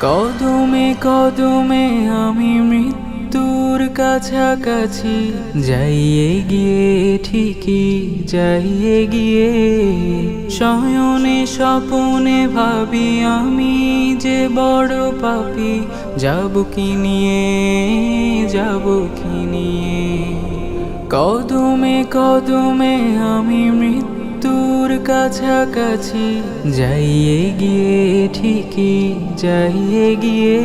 কদমে কদমে আমি মৃত্যুর কাছাকাছি যাইয়ে গিয়ে ঠিকই যাইয়ে গিয়ে শয়নে স্বপনে ভাবি আমি যে বড় পাপি, যাব কি নিয়ে, যাব কি নিয়ে? কদমে কদমে আমি মৃত্যুর কাছাকাছি যাইয়ে গিয়ে, ঠিকই যাইয়ে গিয়ে।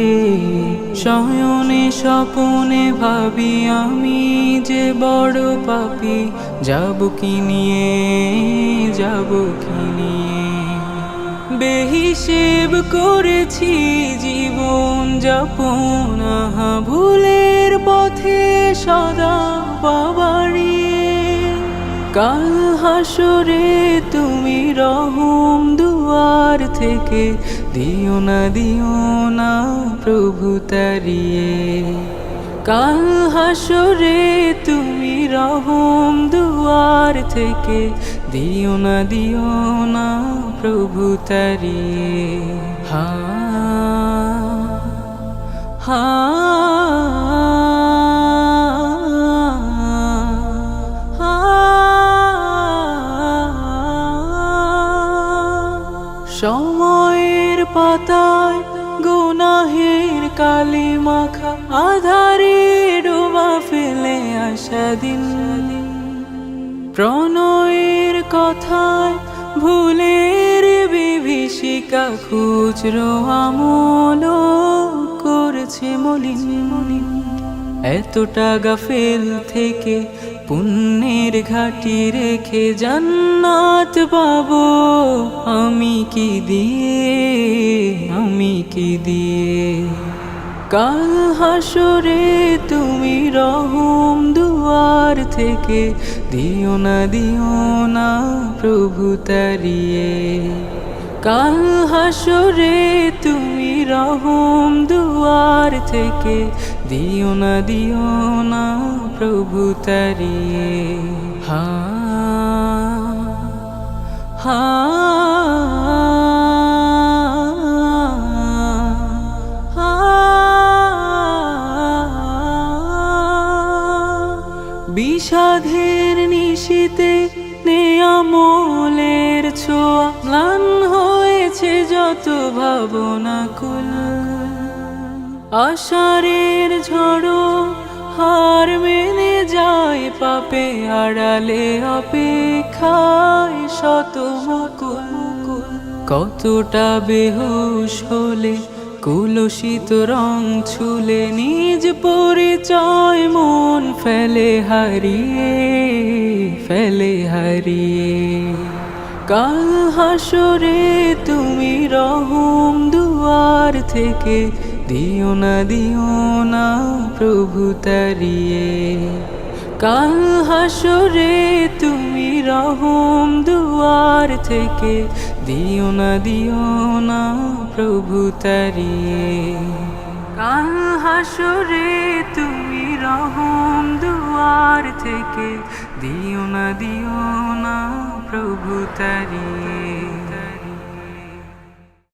শয়নে স্বপনে ভাবি, আমি যে বড় পাপি, যাব কি নিয়ে? যাব কি নিয়ে? বেহিসেব করেছি জীবন যাপন ভুলের পথে সদা বাবারি কাল হাসরে তুমি রহম দুয়ার থেকে দিও না দিও না প্রভু তারিয়ে। কাল হাসরে তুমি রহম দুয়ার থেকে দিও না দিও না প্রভু তারিয়ে। হা হা সময়ের পাতায় গুনাহের কালি মাখা আধারে ডোবা ফেলে আসা দিন। প্রণয়ের কথায় ভুলের বিভীষিকা খুচরো আমল করেছে মলিন মলিন। এতটা গাফেল থেকে পুণ্যের ঘাটি রেখে জান্নাত পাবো। আমি কি দিয়ে? আমি কি দিয়ে? কাল হাসরে তুমি রহম দুয়ার থেকে দিও না দিও না প্রভু তারিয়ে। কাল হাসরে তুমি রহম দুয়ার থেকে দিও না দিও না, প্রভু তারিয়ে হা হা বিষাধের নিশিতে নেয়ামলের ছোঁয়া, ম্লান হয়েছে যত ভাবনা কুল আষাঢ়ের ঝড়ো হার মেনে যায় পাপে আড়ালে অপেক্ষায় শত কতটা বেহুশ হলে কুলসিত রং ছুলে নিজ পরিচয় মন ফেলে হারিয়ে ফেলে হারিয়ে। কাল হাসরে তুমি রহম দুয়ার থেকে দিও না দিও না, প্রভু তারিয়ে। কাল হাসরে তুমি রহম দুয়ার থেকে দিও না দিও না, প্রভু তারিয়ে। কাল হাসরে তুমি রহম দুয়ার থেকে দিও না দিও না, প্রভু তারিয়ে।